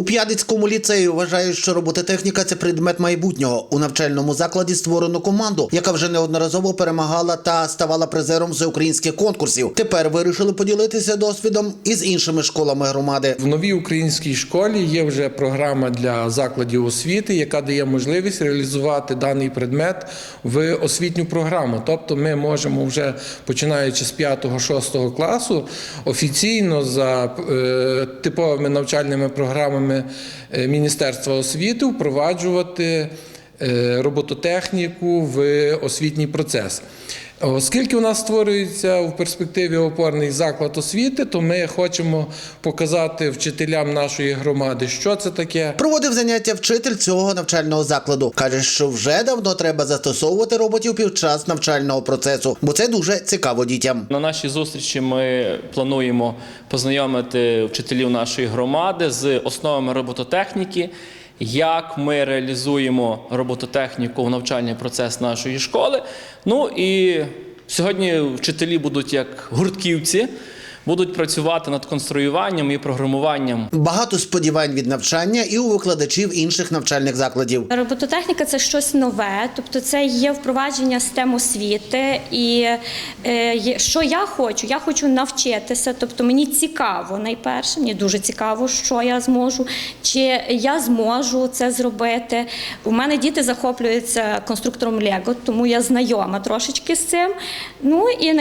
У П'ядицькому ліцеї вважають, що робототехніка це предмет майбутнього. У навчальному закладі створено команду, яка вже неодноразово перемагала та ставала призером всеукраїнських конкурсів. Тепер вирішили поділитися досвідом із іншими школами громади. В новій українській школі є вже програма для закладів освіти, яка дає можливість реалізувати даний предмет в освітню програму. Тобто, ми можемо вже починаючи з 5-6 класу офіційно за е, типовими навчальними програмами е, Міністерства освіти впроваджувати е, робототехніку в освітній процес. Оскільки у нас створюється в перспективі опорний заклад освіти, то ми хочемо показати вчителям нашої громади, що це таке. Проводив заняття вчитель цього навчального закладу. каже, що вже давно треба застосовувати роботів під час навчального процесу, бо це дуже цікаво дітям. На нашій зустрічі ми плануємо познайомити вчителів нашої громади з основами робототехніки, як ми реалізуємо робототехніку в навчальний процес нашої школи. Ну і сьогодні вчителі будуть як гуртківці, будуть працювати над конструюванням і програмуванням Багато сподівань від навчання і у викладачів інших навчальних закладів. Робототехніка це щось нове, тобто це є впровадження STEM освіти. І е, що я хочу? Я хочу навчитися. Тобто мені цікаво найперше, мені дуже цікаво, що я зможу, чи я зможу це зробити. У мене діти захоплюються конструктором Лего, тому я знайома трошечки з цим. Ну і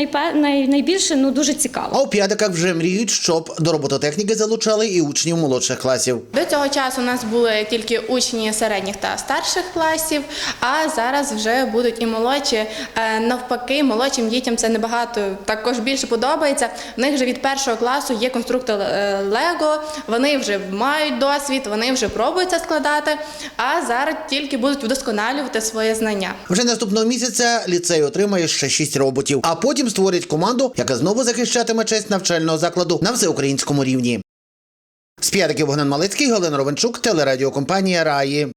найбільше ну дуже цікаво. А у п'ядиках вже мріють, щоб до робототехніки залучали і учнів молодших класів. До цього часу у нас були тільки учні середніх та старших класів, а зараз вже будуть і молодші. Е, Навпаки, молодшим дітям це набагато також більше подобається. В них вже від першого класу є конструктор е, Лего. Вони вже мають досвід, вони вже пробують це складати. А зараз тільки будуть вдосконалювати своє знання. Вже наступного місяця ліцей отримає ще шість роботів, а потім створять команду, яка знову захищатиме честь навчального закладу на всеукраїнському рівні. З п'ятиків Богдан Малицький, Галина Ровенчук, телерадіокомпанія Раї.